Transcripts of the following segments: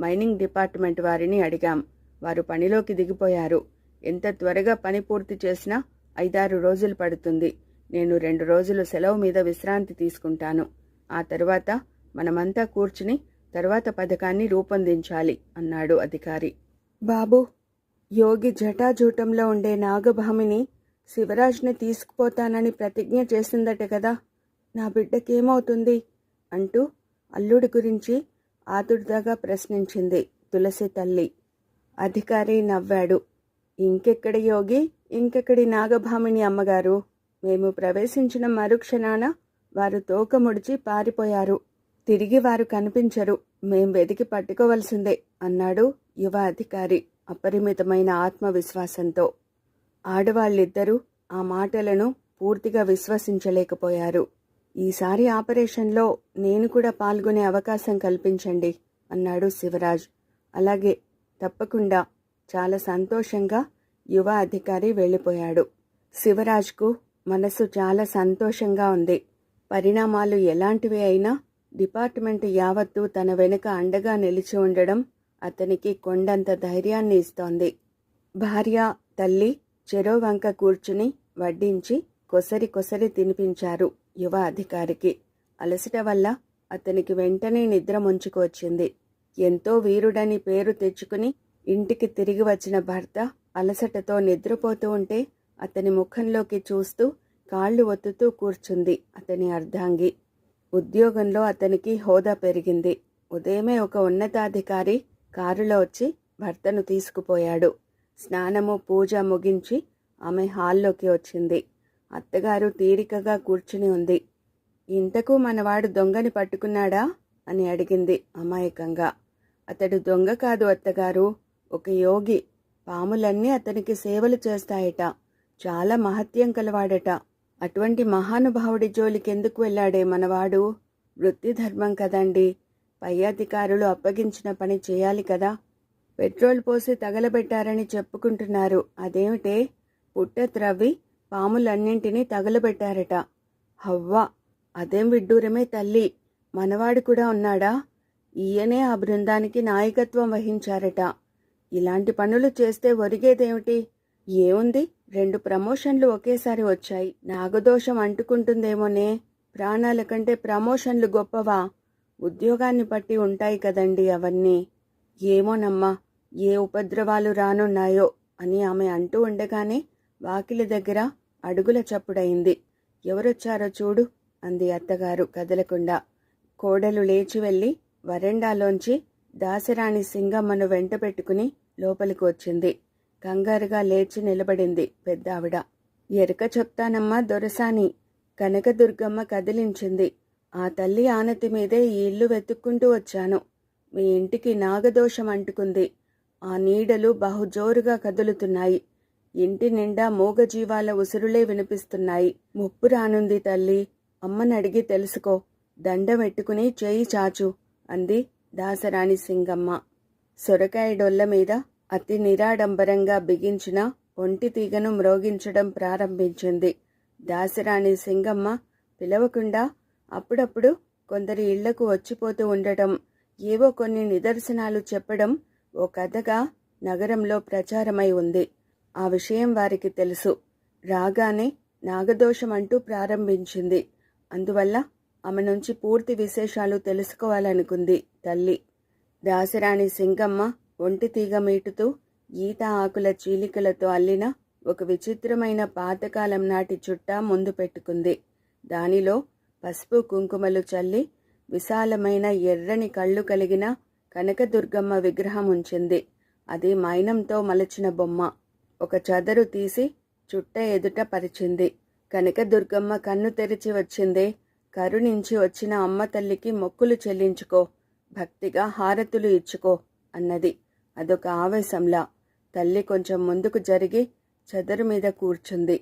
Mining department వారిని అడిగాం. వారు పనిలోకి దిగిపోయారు. ఎంత త్వరగా పని పూర్తి చేసినా ఐదారు రోజులు పడుతుంది. నేను రెండు రోజులు సెలవు మీద విశ్రాంతి తీసుకుంటాను. ఆ తర్వాత మనమంతా కూర్చుని తర్వాత పథకాన్ని రూపొందించాలి అన్నాడు అధికారి. బాబు యోగి జటాజూటంలో ఉండే నాగభామిని శివరాజ్ని తీసుకుపోతానని ప్రతిజ్ఞ చేసిందట కదా. నా బిడ్డకేమవుతుంది? అంటూ అల్లుడి గురించి ఆతుర్దాగా ప్రశ్నించింది తులసి తల్లి. అధికారి నవ్వాడు. ఇంకెక్కడ యోగి? ఇంకెక్కడి నాగభామిని అమ్మగారు? మేము ప్రవేశించిన మరుక్షణాన వారు తోక ముడిచి పారిపోయారు. తిరిగి వారు కనిపించరు. మేం వెతికి పట్టుకోవలసిందే అన్నాడు యువ అధికారి అపరిమితమైన ఆత్మవిశ్వాసంతో. ఆడవాళ్ళిద్దరూ ఆ మాటలను పూర్తిగా విశ్వసించలేకపోయారు. ఈసారి ఆపరేషన్లో నేను కూడా పాల్గొనే అవకాశం కల్పించండి అన్నాడు శివరాజ్. అలాగే తప్పకుండా చాలా సంతోషంగా యువ అధికారి వెళ్ళిపోయాడు. శివరాజ్కు మనసు చాలా సంతోషంగా ఉంది. పరిణామాలు ఎలాంటివి అయినా డిపార్ట్మెంట్ యావత్తు తన వెనుక అండగా నిలిచి ఉండడం అతనికి కొండంత ధైర్యాన్ని ఇస్తోంది. భార్య తల్లి చెరో వంక కూర్చుని వడ్డించి కొసరి కొసరి తినిపించారు. యువ అధికారికి. అలసట వల్ల అతనికి వెంటనే నిద్ర ముంచుకొచ్చింది ఎంతో వీరుడని పేరు తెచ్చుకుని ఇంటికి తిరిగి వచ్చిన భర్త అలసటతో నిద్రపోతూ ఉంటే అతని ముఖంలోకి చూస్తూ కాళ్ళు ఒత్తుతూ కూర్చుంది అతని అర్ధాంగి. ఉద్యోగంలో అతనికి హోదా పెరిగింది. ఉదయమే ఒక ఉన్నతాధికారి కారులో వచ్చి భర్తను తీసుకుపోయాడు. స్నానము పూజ ముగించి ఆమె హాల్లోకి వచ్చింది. అత్తగారు తీరికగా కూర్చుని ఉంది. ఇంతకు మనవాడు దొంగని పట్టుకున్నాడా? అని అడిగింది అమాయకంగా. అతడు దొంగ కాదు అత్తగారు. ఒక యోగి. పాములన్నీ అతనికి సేవలు చేస్తాయట. చాలా మహత్యం కలవాడట. అటువంటి మహానుభావుడి జోలికెందుకు వెళ్ళాడే మనవాడు? వృత్తి ధర్మం కదండి. పై అధికారులు అప్పగించిన పని చేయాలి కదా. పెట్రోల్ పోసి తగలబెట్టారని చెప్పుకుంటున్నారు. అదేమిటే? పుట్ట త్రవ్వి పాములన్నింటినీ తగలబెట్టారట. హవ్వా అదేం విడ్డూరమే తల్లి. మనవాడు కూడా ఉన్నాడా? ఈయనే ఆ బృందానికి నాయకత్వం వహించారట. ఇలాంటి పనులు చేస్తే ఒరిగేదేమిటి? ఏముంది? రెండు ప్రమోషన్లు ఒకేసారి వచ్చాయి. నాగదోషం అంటుకుంటుందేమోనే. ప్రాణాల కంటే ప్రమోషన్లు గొప్పవా? ఉద్యోగాన్ని బట్టి ఉంటాయి కదండి అవన్నీ. ఏమోనమ్మా ఏ ఉపద్రవాలు రానున్నాయో అని ఆమె అంటూ ఉండగానే వాకిలి దగ్గర అడుగుల చప్పుడయింది ఎవరొచ్చారో చూడు అంది అత్తగారు కదలకుండా. కోడలు లేచి వెళ్ళి వరండాలోంచి దాసరాణి సింగమ్మను వెంట పెట్టుకుని లోపలికి వచ్చింది. కంగారుగా లేచి నిలబడింది పెద్దావిడ. ఎరక చెప్తానమ్మా దొరసాని కనకదుర్గమ్మ కదిలించింది. ఆ తల్లి ఆనతి మీదే ఈ ఇల్లు వెతుక్కుంటూ వచ్చాను. మీ ఇంటికి నాగదోషం అంటుకుంది. ఆ నీడలు బహుజోరుగా కదులుతున్నాయి. ఇంటి నిండా మూగజీవాల ఉసురులే వినిపిస్తున్నాయి. ముప్పు రానుంది తల్లి. అమ్మని అడిగి తెలుసుకో. దండం పెట్టుకుని చేయి చాచు అంది దాసరాణి సింగమ్మ. సొరకాయ డొల్ల మీద అతి నిరాడంబరంగా బిగించిన ఒంటి తీగను మ్రోగించడం ప్రారంభించింది. దాసరాణి సింగమ్మ పిలవకుండా అప్పుడప్పుడు కొందరి ఇళ్ళకు వచ్చిపోతూ ఉండటం ఏవో కొన్ని నిదర్శనాలు చెప్పడం ఓ కథగా నగరంలో ప్రచారమై ఉంది. ఆ విషయం వారికి తెలుసు. రాగానే నాగదోషం అంటూ ప్రారంభించింది. అందువల్ల ఆమె నుంచి పూర్తి విశేషాలు తెలుసుకోవాలనుకుంది తల్లి. దాసరాణి సింగమ్మ ఒంటి తీగ మీటుతూ ఈత ఆకుల చీలికలతో అల్లిన ఒక విచిత్రమైన పాతకాలం నాటి చుట్ట ముందు పెట్టుకుంది. దానిలో పసుపు కుంకుమలు చల్లి విశాలమైన ఎర్రని కళ్ళు కలిగిన కనకదుర్గమ్మ విగ్రహం ఉంచింది. అది మైనంతో మలచిన బొమ్మ. ఒక చదరు తీసి చుట్ట ఎదుట పరిచింది. కనకదుర్గమ్మ కన్ను తెరిచి వచ్చిందే. కరుణించి వచ్చిన అమ్మ తల్లికి మొక్కులు చెల్లించుకో. భక్తిగా హారతులు ఇచ్చుకో అన్నది. అదొక ఆవేశంలా. తల్లి కొంచెం ముందుకు జరిగి చదరు మీద కూర్చుంది.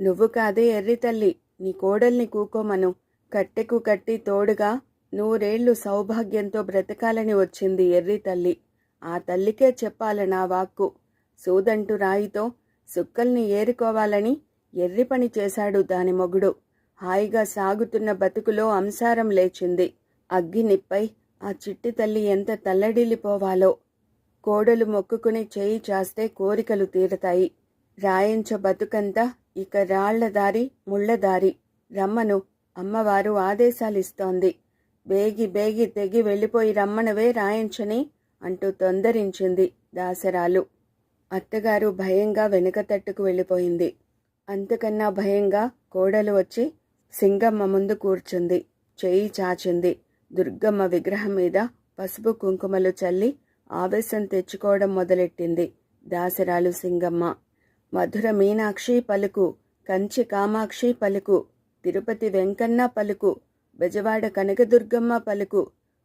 నువ్వు కాదే ఎర్రి తల్లి నీ కోడల్ని కూకోమను. కట్టెకు కట్టి తోడుగా నూరేళ్ళు సౌభాగ్యంతో బ్రతకాలని వచ్చింది ఎర్రి తల్లి. ఆ తల్లికే చెప్పాల నా వాక్కు? సూదంటు రాయితో సుక్కల్ని ఏరుకోవాలని ఎర్రి పని చేశాడు దాని మొగుడు. హాయిగా సాగుతున్న బతుకులో అంసారం లేచింది. అగ్గి నిప్పై ఆ చిట్టి తల్లి ఎంత తల్లడిల్లిపోవాలో. కోడలు మొక్కుకుని చేయి చాస్తే కోరికలు తీరతాయి. రాయించ బతుకంతా ఇక రాళ్ళ దారి ముళ్ళదారి రమ్మను అమ్మవారు ఆదేశాలిస్తోంది. బేగి బేగి తెగి వెళ్ళిపోయి రమ్మనవే రాయించని అంటూ తొందరించింది దాసరాలు. అత్తగారు భయంగా వెనుక తట్టుకు వెళ్ళిపోయింది. అంతకన్నా భయంగా కోడలు వచ్చి సింగమ్మ ముందు కూర్చుంది. చేయి చాచింది. దుర్గమ్మ విగ్రహం మీద పసుపు కుంకుమలు చల్లి ఆవేశం తెచ్చుకోవడం మొదలెట్టింది దాసరాలు సింగమ్మ. మధుర మీనాక్షి పలుకు కంచి కామాక్షి పలుకు తిరుపతి వెంకన్న పలుకు బెజవాడ కనకదుర్గమ్మ పలుకు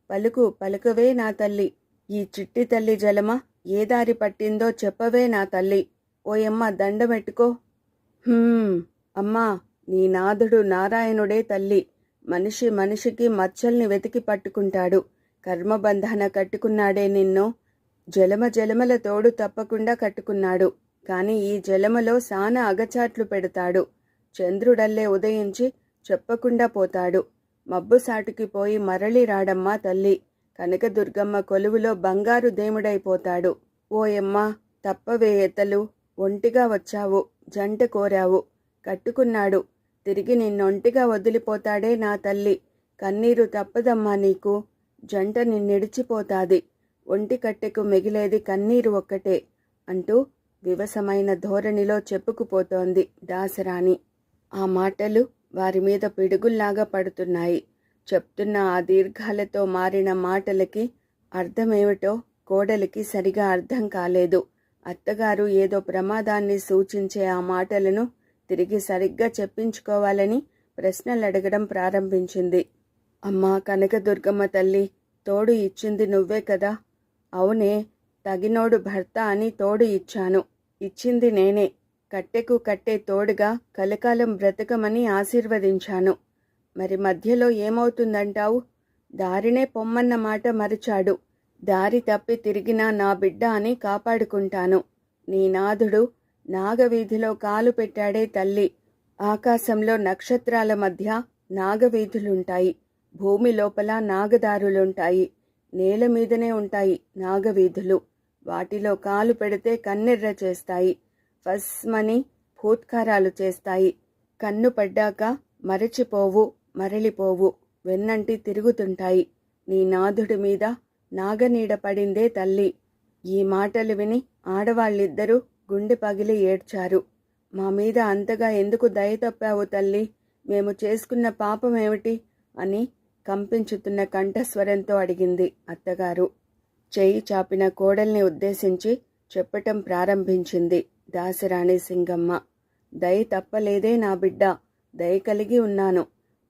పలుకు పలుకవే నా తల్లి. ఈ చిట్టి తల్లి జలమ ఏ దారి పట్టిందో చెప్పవే నా తల్లి. ఓయమ్మ దండమెట్టుకో అమ్మా నీ నాథుడు నారాయణుడే తల్లి. మనిషి మనిషికి మచ్చల్ని వెతికి పట్టుకుంటాడు. కర్మబంధాన కట్టుకున్నాడే నిన్ను. జలమ జలమల తోడు తప్పకుండా కట్టుకున్నాడు. కాని ఈ జలమలో సాన అగచాట్లు పెడతాడు. చంద్రుడల్లే ఉదయించి చెప్పకుండా పోతాడు. మబ్బు సాటుకి పోయి మరలి రాడమ్మా తల్లి. కనకదుర్గమ్మ కొలువులో బంగారు దేముడైపోతాడు. ఓయమ్మ తప్పవే ఎతలు ఒంటిగా వచ్చావు జంట కోరావు. కట్టుకున్నాడు. తిరిగి నిన్నొంటిగా వదిలిపోతాడే నా తల్లి. కన్నీరు తప్పదమ్మా నీకు. జంట నిన్నిడిచిపోతాది. ఒంటి కట్టెకు మిగిలేది కన్నీరు ఒక్కటే అంటూ వివసమైన ధోరణిలో చెప్పుకుపోతోంది దాసరాణి. ఆ మాటలు వారి మీద పిడుగుల్లాగా పడుతున్నాయి. చెప్తున్న ఆ దీర్ఘాలతో మారిన మాటలకి అర్థమేమిటో కోడలికి సరిగా అర్థం కాలేదు. అత్తగారు ఏదో ప్రమాదాన్ని సూచించే ఆ మాటలను తిరిగి సరిగ్గా చెప్పించుకోవాలని ప్రశ్నలు అడగడం ప్రారంభించింది. అమ్మా కనకదుర్గమ్మ తల్లి తోడు ఇచ్చింది నువ్వే కదా? అవునే తగినోడు భర్త అని తోడు ఇచ్చాను. ఇచ్చింది నేనే. కట్టెకు కట్టే తోడుగా కలకాలం బ్రతకమని ఆశీర్వదించాను. మరి మధ్యలో ఏమవుతుందంటావు? దారినే పొమ్మన్న మాట మరిచాడు. దారి తప్పి తిరిగినా నా బిడ్డ అని కాపాడుకుంటాను. నీ నాథుడు నాగవీధిలో కాలు పెట్టాడే తల్లి. ఆకాశంలో నక్షత్రాల మధ్య నాగవీధులుంటాయి. భూమి లోపల నాగదారులుంటాయి. నేల మీదనే ఉంటాయి నాగవీధులు. వాటిలో కాలు పెడితే కన్నెర్ర చేస్తాయి. ఫస్మని భూత్కారాలు చేస్తాయి. కన్ను పడ్డాక మరచిపోవు. మరలిపోవు. వెన్నంటి తిరుగుతుంటాయి. నీ నాథుడి మీద నాగనీడ పడిందే తల్లి. ఈ మాటలు విని ఆడవాళ్ళిద్దరూ గుండె పగిలి ఏడ్చారు. మా మీద అంతగా ఎందుకు దయ తప్పావు తల్లి? మేము చేసుకున్న పాపమేమిటి అని కంపించుతున్న కంఠస్వరంతో అడిగింది అత్తగారు. చేయి చాపిన కోడల్ని ఉద్దేశించి చెప్పటం ప్రారంభించింది దాసరాణి సింగమ్మ. దయ తప్పలేదే నా బిడ్డ. దయ కలిగి ఉన్నాను.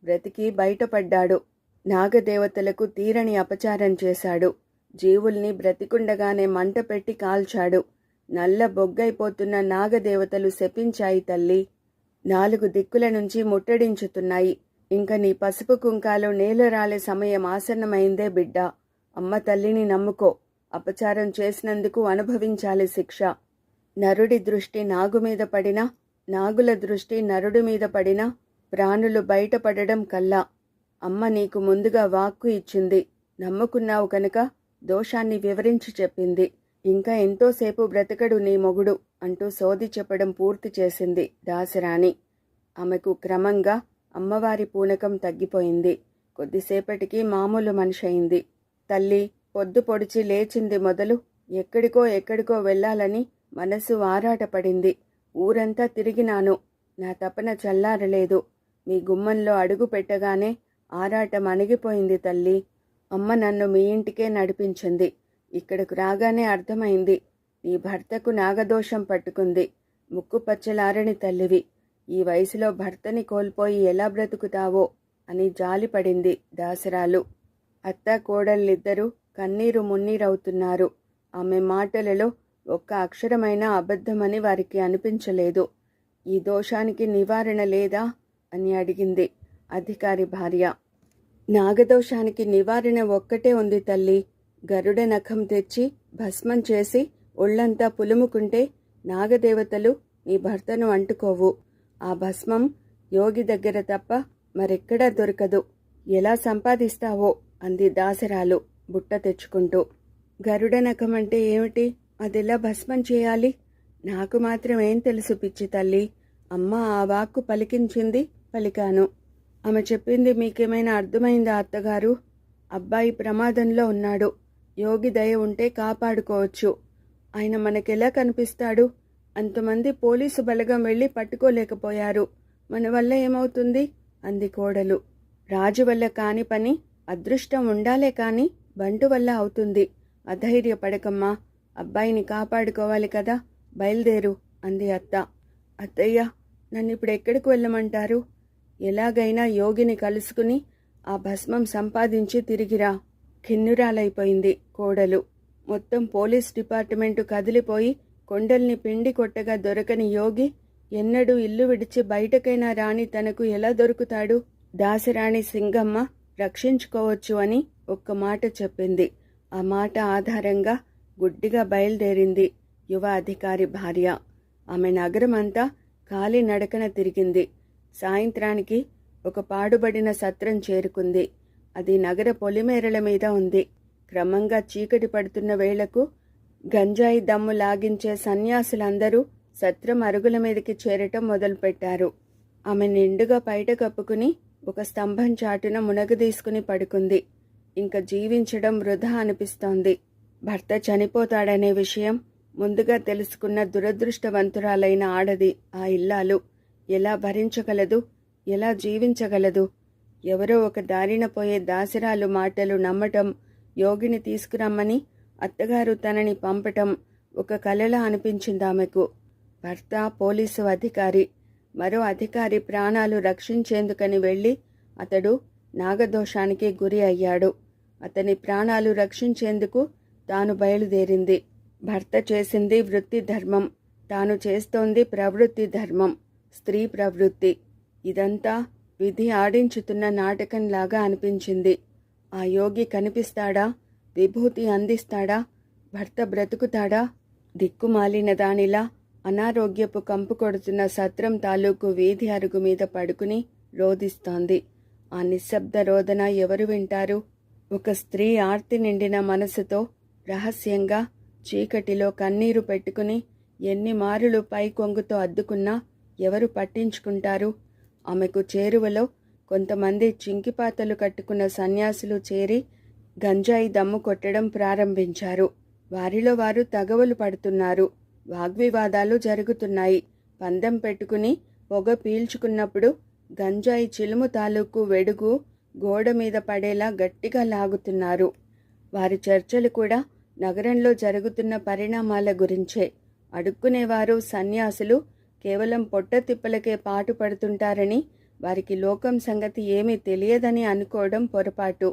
బ్రతికి బయటపడ్డాడు. నాగదేవతలకు తీరని అపచారం చేశాడు. జీవుల్ని బ్రతికుండగానే మంట పెట్టి కాల్చాడు. నల్ల బొగ్గైపోతున్న నాగదేవతలు శపించాయి తల్లి. నాలుగు దిక్కుల నుంచి ముట్టడించుతున్నాయి. ఇంక నీ పసుపు కుంకాలు నేలరాలే సమయం ఆసన్నమైందే బిడ్డ. అమ్మ తల్లిని నమ్ముకో. అపచారం చేసినందుకు అనుభవించాలి శిక్ష. నరుడి దృష్టి నాగు మీద పడినా నాగుల దృష్టి నరుడి మీద పడినా ప్రాణులు బయటపడడం కల్లా. అమ్మ నీకు ముందుగా వాక్కు ఇచ్చింది. నమ్ముకున్నావు కనుక దోషాన్ని వివరించి చెప్పింది. ఇంకా ఎంతోసేపు బ్రతకడు నీ మొగుడు అంటూ సోది చెప్పడం పూర్తి చేసింది దాసరాణి. ఆమెకు క్రమంగా అమ్మవారి పూనకం తగ్గిపోయింది. కొద్దిసేపటికి మామూలు మనిషి అయింది తల్లి పొద్దు పొడిచి లేచింది మొదలు ఎక్కడికో ఎక్కడికో వెళ్ళాలని మనసు ఆరాటపడింది. ఊరంతా తిరిగినాను. నా తపన చల్లారలేదు. మీ గుమ్మంలో అడుగు పెట్టగానే ఆరాటం అణిగిపోయింది తల్లి. అమ్మ నన్ను మీ ఇంటికే నడిపించింది. ఇక్కడకు రాగానే అర్థమైంది. నీ భర్తకు నాగదోషం పట్టుకుంది. ముక్కు పచ్చలారని తల్లివి. ఈ వయసులో భర్తని కోల్పోయి ఎలా బ్రతుకుతావో అని జాలిపడింది దాసరాలు. అత్త కోడళ్ళిద్దరూ కన్నీరు మున్నీరవుతున్నారు. ఆమె మాటలలో ఒక్క అక్షరమైన అబద్ధమని వారికి అనిపించలేదు. ఈ దోషానికి నివారణ లేదా? అని అడిగింది అధికారి భార్య. నాగదోషానికి నివారణ ఒక్కటే ఉంది తల్లి. గరుడ నఖం తెచ్చి భస్మం చేసి ఒళ్ళంతా పులుముకుంటే నాగదేవతలు నీ భర్తను అంటుకోవు. ఆ భస్మం యోగి దగ్గర తప్ప మరెక్కడా దొరకదు. ఎలా సంపాదిస్తావో అంది దాసరాలు బుట్ట తెచ్చుకుంటూ. గరుడ నఖం అంటే ఏమిటి? అదెలా భస్మం చేయాలి? నాకు మాత్రం ఏం తెలుసు పిచ్చి తల్లి. అమ్మ ఆ వాక్కు పలికించింది పలికాను. ఆమె చెప్పింది మీకేమైనా అర్థమైందా అత్తగారు? అబ్బాయి ప్రమాదంలో ఉన్నాడు. యోగి దయ ఉంటే కాపాడుకోవచ్చు. ఆయన మనకెలా కనిపిస్తాడు? అంతమంది పోలీసు బలగం వెళ్ళి పట్టుకోలేకపోయారు. మన వల్ల ఏమవుతుంది? అంది కోడలు. రాజు వల్ల కాని పని అదృష్టం ఉండాలే కాని బంటు వల్ల అవుతుంది. అధైర్యపడకమ్మా. అబ్బాయిని కాపాడుకోవాలి కదా బయలుదేరు అంది అత్త. అత్తయ్య నన్ను ఇప్పుడు ఎక్కడికి వెళ్ళమంటారు? ఎలాగైనా యోగిని కలుసుకుని ఆ భస్మం సంపాదించి తిరిగిరా ఖిన్నురాలైపోయింది కోడలు. మొత్తం పోలీస్ డిపార్ట్మెంటు కదిలిపోయి కొండల్ని పిండి కొట్టగా దొరకని యోగి ఎన్నడూ ఇల్లు విడిచి బయటకైనా రాని తనకు ఎలా దొరుకుతాడు? దాసరాణి సింగమ్మ రక్షించుకోవచ్చు అని ఒక్క మాట చెప్పింది. ఆ మాట ఆధారంగా గుడ్డిగా బయలుదేరింది యువ అధికారి భార్య. ఆమె నగరమంతా కాలి నడకన తిరిగింది. సాయంత్రానికి ఒక పాడుబడిన సత్రం చేరుకుంది. అది నగర పొలిమేరల మీద ఉంది. క్రమంగా చీకటి పడుతున్న వేళకు గంజాయి దమ్ము లాగించే సన్యాసులందరూ సత్రం అరుగుల మీదకి చేరటం మొదలుపెట్టారు. ఆమె నిండుగా బయట కప్పుకుని ఒక స్తంభం చాటున మునగదీసుకుని పడుకుంది. ఇంకా జీవించడం వృధా అనిపిస్తోంది. భర్త చనిపోతాడనే విషయం ముందుగా తెలుసుకున్న దురదృష్టవంతురాలైన ఆడది ఆ ఇల్లాలు ఎలా భరించగలదు? ఎలా జీవించగలదు? ఎవరో ఒక దారిన పోయే దాసిరాలు మాటలు నమ్మటం యోగిని తీసుకురమ్మని అత్తగారు తనని పంపటం ఒక కలలా అనిపించింది ఆమెకు భర్త పోలీసు అధికారి మరో అధికారి ప్రాణాలు రక్షించేందుకని వెళ్ళి అతడు నాగదోషానికి గురి అయ్యాడు. అతని ప్రాణాలు రక్షించేందుకు తాను బయలుదేరింది. భర్త చేసింది వృత్తి ధర్మం తాను చేస్తోంది ప్రవృత్తి ధర్మం. స్త్రీ ప్రవృత్తి. ఇదంతా విధి ఆడించుతున్న నాటకంలాగా అనిపించింది. ఆ యోగి కనిపిస్తాడా? విభూతి అందిస్తాడా? భర్త బ్రతుకుతాడా? దిక్కుమాలిన దానిలా అనారోగ్యపు కంపు కొడుతున్న సత్రం తాలూకు వీధి అరుగు మీద పడుకుని రోధిస్తోంది. ఆ నిశ్శబ్ద రోదన ఎవరు వింటారు? ఒక స్త్రీ ఆర్తి నిండిన మనసుతో రహస్యంగా చీకటిలో కన్నీరు పెట్టుకుని ఎన్ని మారులు పై కొంగుతో అద్దుకున్నా ఎవరు పట్టించుకుంటారు? ఆమెకు చేరువలో కొంతమంది చింకిపాతలు కట్టుకున్న సన్యాసులు చేరి గంజాయి దమ్ము కొట్టడం ప్రారంభించారు. వారిలో వారు తగవలు పడుతున్నారు. వాగ్వివాదాలు జరుగుతున్నాయి. పందెం పెట్టుకుని పొగ పీల్చుకున్నప్పుడు గంజాయి చిలుము తాలూకు వెడుగు గోడ మీద పడేలా గట్టిగా లాగుతున్నారు. వారి చర్చలు కూడా నగరంలో జరుగుతున్న పరిణామాల గురించే. అడుక్కునేవారు సన్యాసులు కేవలం పొట్ట తిప్పలకే పాటు పడుతుంటారని వారికి లోకం సంగతి ఏమీ తెలియదని అనుకోవడం పొరపాటు.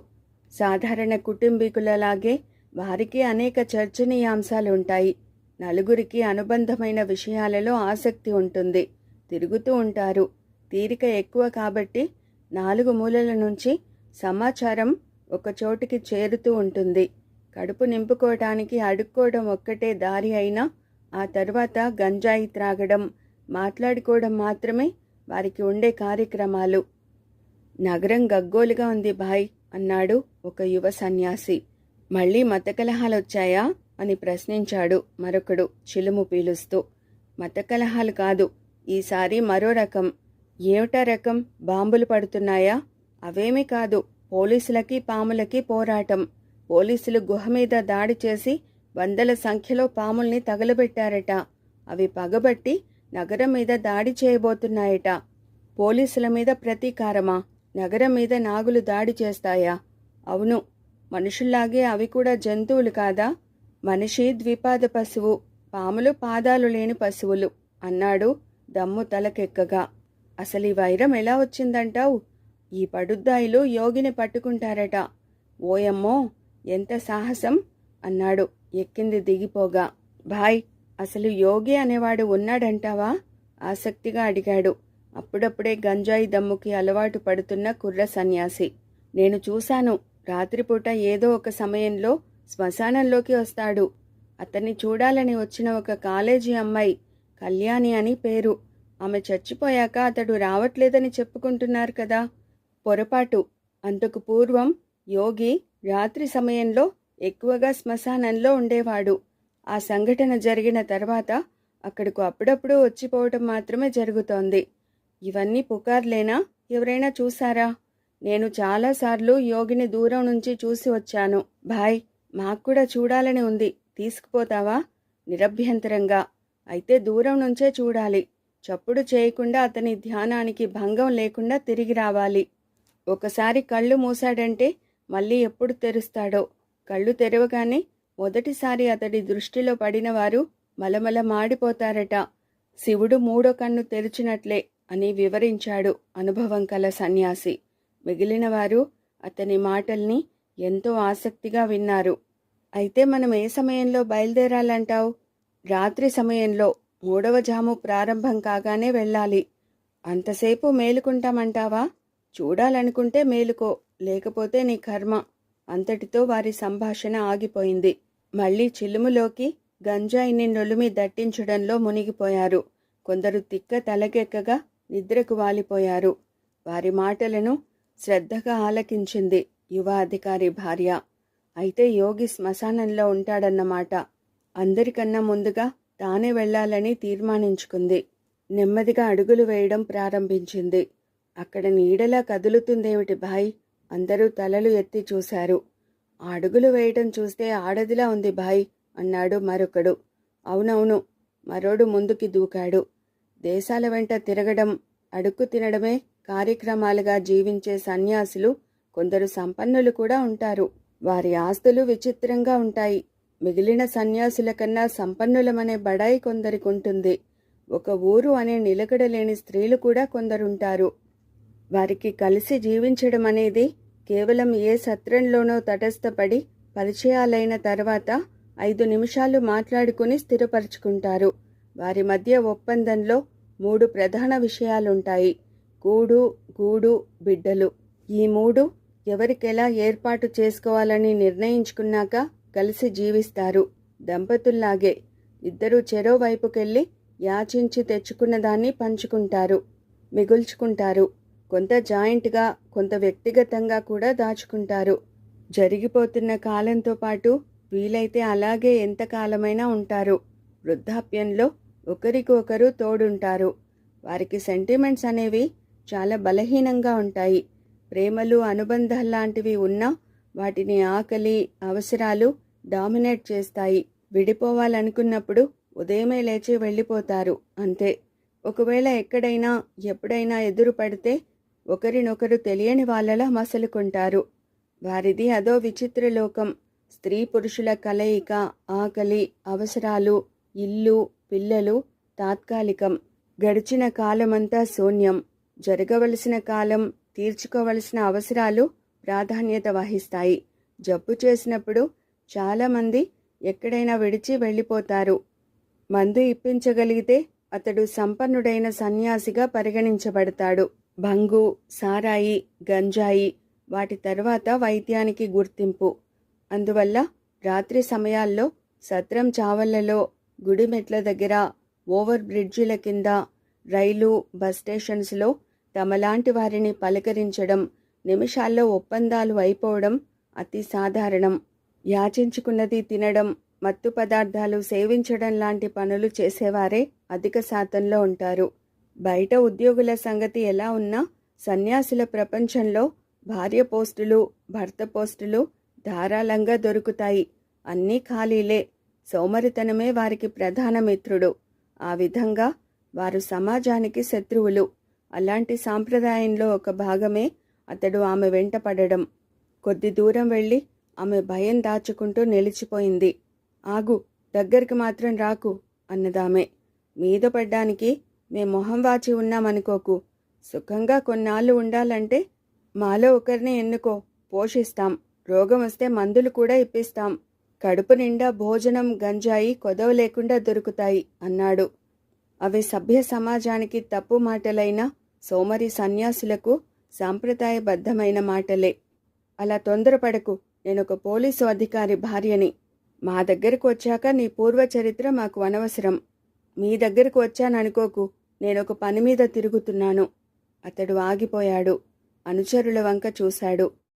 సాధారణ కుటుంబీకులలాగే వారికి అనేక చర్చనీయాంశాలుంటాయి నలుగురికి అనుబంధమైన విషయాలలో ఆసక్తి ఉంటుంది. తిరుగుతూ ఉంటారు. తీరిక ఎక్కువ కాబట్టి నాలుగు మూలల నుంచి సమాచారం ఒక చోటికి చేరుతూ ఉంటుంది. కడుపు నింపుకోవటానికి అడుక్కోవడం ఒక్కటే దారి అయినా ఆ తర్వాత గంజాయి త్రాగడం మాట్లాడుకోవడం మాత్రమే వారికి ఉండే కార్యక్రమాలు. నగరం గగ్గోలుగా ఉంది భాయ్ అన్నాడు ఒక యువ సన్యాసి. మళ్ళీ మత కలహాలొచ్చాయా అని ప్రశ్నించాడు మరొకడు చిలుము పీలుస్తూ. మత కలహాలు కాదు ఈసారి మరో రకం. ఏమిటా రకం? బాంబులు పడుతున్నాయా? అవేమీ కాదు పోలీసులకి పాములకి పోరాటం. పోలీసులు గుహ మీద దాడి చేసి వందల సంఖ్యలో పాముల్ని తగలబెట్టారట. అవి పగబట్టి నగరం మీద దాడి చేయబోతున్నాయట. పోలీసుల మీద ప్రతీకారమా? నగరం మీద నాగులు దాడి చేస్తాయా? అవును. మనుషుల్లాగే అవి కూడా జంతువులు కాదా? మనిషి ద్విపాద పశువు పాములు పాదాలు లేని పశువులు అన్నాడు దమ్ము తలకెక్కగా. అసలు ఈ వైరం ఎలా వచ్చిందంటావు? ఈ పడుద్దాయిలు యోగిని పట్టుకుంటారట. ఓయమ్మో ఎంత సాహసం? అన్నాడు ఎక్కింది దిగిపోగా. భాయ్ అసలు యోగి అనేవాడు ఉన్నాడంటావా? ఆసక్తిగా అడిగాడు. అప్పుడప్పుడే గంజాయి దమ్ముకి అలవాటు పడుతున్న కుర్ర సన్యాసి. నేను చూశాను రాత్రిపూట ఏదో ఒక సమయంలో శ్మశానంలోకి వస్తాడు. అతన్ని చూడాలని వచ్చిన ఒక కాలేజీ అమ్మాయి కళ్యాణి అని పేరు. ఆమె చచ్చిపోయాక అతడు రావట్లేదని చెప్పుకుంటున్నారు కదా. పొరపాటు. అంతకు పూర్వం యోగి రాత్రి సమయంలో ఎక్కువగా శ్మశానంలో ఉండేవాడు. ఆ సంఘటన జరిగిన తర్వాత అక్కడకు అప్పుడప్పుడు వచ్చిపోవటం మాత్రమే జరుగుతోంది. ఇవన్నీ పుకార్లేనా? ఎవరైనా చూసారా నేను చాలాసార్లు యోగిని దూరం నుంచి చూసి వచ్చాను. భాయ్ మాకు కూడా చూడాలని ఉంది. తీసుకుపోతావా? నిరభ్యంతరంగా. అయితే దూరం నుంచే చూడాలి. చప్పుడు చేయకుండా అతని ధ్యానానికి భంగం లేకుండా తిరిగి రావాలి. ఒకసారి కళ్ళు మూసాడంటే మళ్ళీ ఎప్పుడు తెరుస్తాడో? కళ్ళు తెరవగానే మొదటిసారి అతడి దృష్టిలో పడిన వారు మలమల మాడిపోతారట శివుడు మూడో కన్ను తెరిచినట్లే అని వివరించాడు అనుభవం కల సన్యాసి. మిగిలిన వారు అతని మాటల్ని ఎంతో ఆసక్తిగా విన్నారు. అయితే మనం ఏ సమయంలో బయలుదేరాలంటావు? రాత్రి సమయంలో మూడవ జాము ప్రారంభం కాగానే వెళ్ళాలి. అంతసేపు మేలుకుంటామంటావా? చూడాలనుకుంటే మేలుకో లేకపోతే నీ కర్మ. అంతటితో వారి సంభాషణ ఆగిపోయింది. మళ్ళీ చిలుములోకి గంజాయిని నొలిమి దట్టించడంలో మునిగిపోయారు. కొందరు తిక్క తలకెక్కగా నిద్రకు వాలిపోయారు. వారి మాటలను శ్రద్ధగా ఆలకించింది యువ అధికారి భార్య. అయితే యోగి శ్మశానంలో ఉంటాడన్నమాట. అందరికన్నా ముందుగా తానే వెళ్ళాలని తీర్మానించుకుంది. నెమ్మదిగా అడుగులు వేయడం ప్రారంభించింది. అక్కడ నీడలా కదులుతుందేమిటి భాయ్ అందరూ తలలు ఎత్తి చూశారు. ఆ అడుగులు వేయటం చూస్తే ఆడదిలా ఉంది భాయ్ అన్నాడు మరొకడు. అవునవును మరోడు ముందుకి దూకాడు. దేశాల వెంట తిరగడం అడుక్కు తినడమే కార్యక్రమాలుగా జీవించే సన్యాసులు కొందరు సంపన్నులు కూడా ఉంటారు. వారి ఆస్తులు విచిత్రంగా ఉంటాయి. మిగిలిన సన్యాసుల కన్నా సంపన్నులమనే బడాయి కొందరికి ఉంటుంది ఒక ఊరు అనే నిలకడలేని స్త్రీలు కూడా కొందరుంటారు. వారికి కలిసి జీవించడం అనేది కేవలం ఏ సత్రంలోనో తటస్థపడి పరిచయాలైన తర్వాత ఐదు నిమిషాలు మాట్లాడుకుని స్థిరపరుచుకుంటారు. వారి మధ్య ఒప్పందంలో మూడు ప్రధాన విషయాలుంటాయి. కూడు గూడు బిడ్డలు. ఈ మూడు ఎవరికెలా ఏర్పాటు చేసుకోవాలని నిర్ణయించుకున్నాక కలిసి జీవిస్తారు. దంపతుల్లాగే ఇద్దరూ చెరో వైపుకెళ్ళి యాచించి తెచ్చుకున్న దాన్ని పంచుకుంటారు. మిగుల్చుకుంటారు. కొంత జాయింట్గా కొంత వ్యక్తిగతంగా కూడా దాచుకుంటారు. జరిగిపోతున్న కాలంతో పాటు వీలైతే అలాగే ఎంతకాలమైనా ఉంటారు. వృద్ధాప్యంలో ఒకరికి ఒకరు తోడుంటారు. వారికి సెంటిమెంట్స్ అనేవి చాలా బలహీనంగా ఉంటాయి. ప్రేమలు అనుబంధాల్లాంటివి ఉన్నా వాటిని ఆకలి అవసరాలు డామినేట్ చేస్తాయి. విడిపోవాలనుకున్నప్పుడు ఉదయమే లేచి వెళ్ళిపోతారు. అంతే. ఒకవేళ ఎక్కడైనా ఎప్పుడైనా ఎదురు పడితే ఒకరినొకరు తెలియని వాళ్ళలా మసలుకుంటారు. వారిది అదో విచిత్ర లోకం. స్త్రీ పురుషుల కలయిక ఆకలి అవసరాలు ఇల్లు పిల్లలు తాత్కాలికం. గడిచిన కాలమంతా శూన్యం. జరగవలసిన కాలం తీర్చుకోవలసిన అవసరాలు ప్రాధాన్యత వహిస్తాయి. జబ్బు చేసినప్పుడు చాలామంది ఎక్కడైనా విడిచి వెళ్ళిపోతారు. మందు ఇప్పించగలిగితే అతడు సంపన్నుడైన సన్యాసిగా పరిగణించబడతాడు. భంగు సారాయి గంజాయి వాటి తర్వాత వైద్యానికి గుర్తింపు. అందువల్ల రాత్రి సమయాల్లో సత్రం చావళ్ళలో గుడిమెట్ల దగ్గర ఓవర్ బ్రిడ్జిల కింద రైలు బస్ స్టేషన్స్లో తమలాంటి వారిని పలకరించడం నిమిషాల్లో ఒప్పందాలు అయిపోవడం అతి సాధారణం. యాచించుకున్నది తినడం మత్తు పదార్థాలు సేవించడం లాంటి పనులు చేసేవారే అధిక శాతంలో ఉంటారు. బయట ఉద్యోగుల సంగతి ఎలా ఉన్నా సన్యాసుల ప్రపంచంలో భార్య పోస్టులు భర్త పోస్టులు ధారాళంగా దొరుకుతాయి. అన్నీ ఖాళీలే. సోమరితనమే వారికి ప్రధాన మిత్రుడు. ఆ విధంగా వారు సమాజానికి శత్రువులు. అలాంటి సాంప్రదాయంలో ఒక భాగమే అతడు ఆమె వెంట పడడం. కొద్ది దూరం వెళ్ళి ఆమె భయం దాచుకుంటూ నిలిచిపోయింది. ఆగు దగ్గరికి మాత్రం రాకు అన్నదామె. మీద పడ్డానికి మేం మొహం వాచి ఉన్నామనుకోకు. సుఖంగా కొన్నాళ్ళు ఉండాలంటే మాలో ఒకరిని ఎన్నుకో పోషిస్తాం. రోగం వస్తే మందులు కూడా ఇప్పిస్తాం. కడుపు నిండా భోజనం గంజాయి కొదవ లేకుండా దొరుకుతాయి అన్నాడు. అవి సభ్య సమాజానికి తప్పు మాటలైన సోమరి సన్యాసులకు సాంప్రదాయబద్ధమైన మాటలే. అలా తొందరపడకు. నేనొక పోలీసు అధికారి భార్యని. మా దగ్గరకు వచ్చాక నీ పూర్వ చరిత్ర మాకు అనవసరం. మీ దగ్గరకు వచ్చాననుకోకు. నేనొక పని మీద తిరుగుతున్నాను. అతడు ఆగిపోయాడు. అనుచరుల వంక చూశాడు.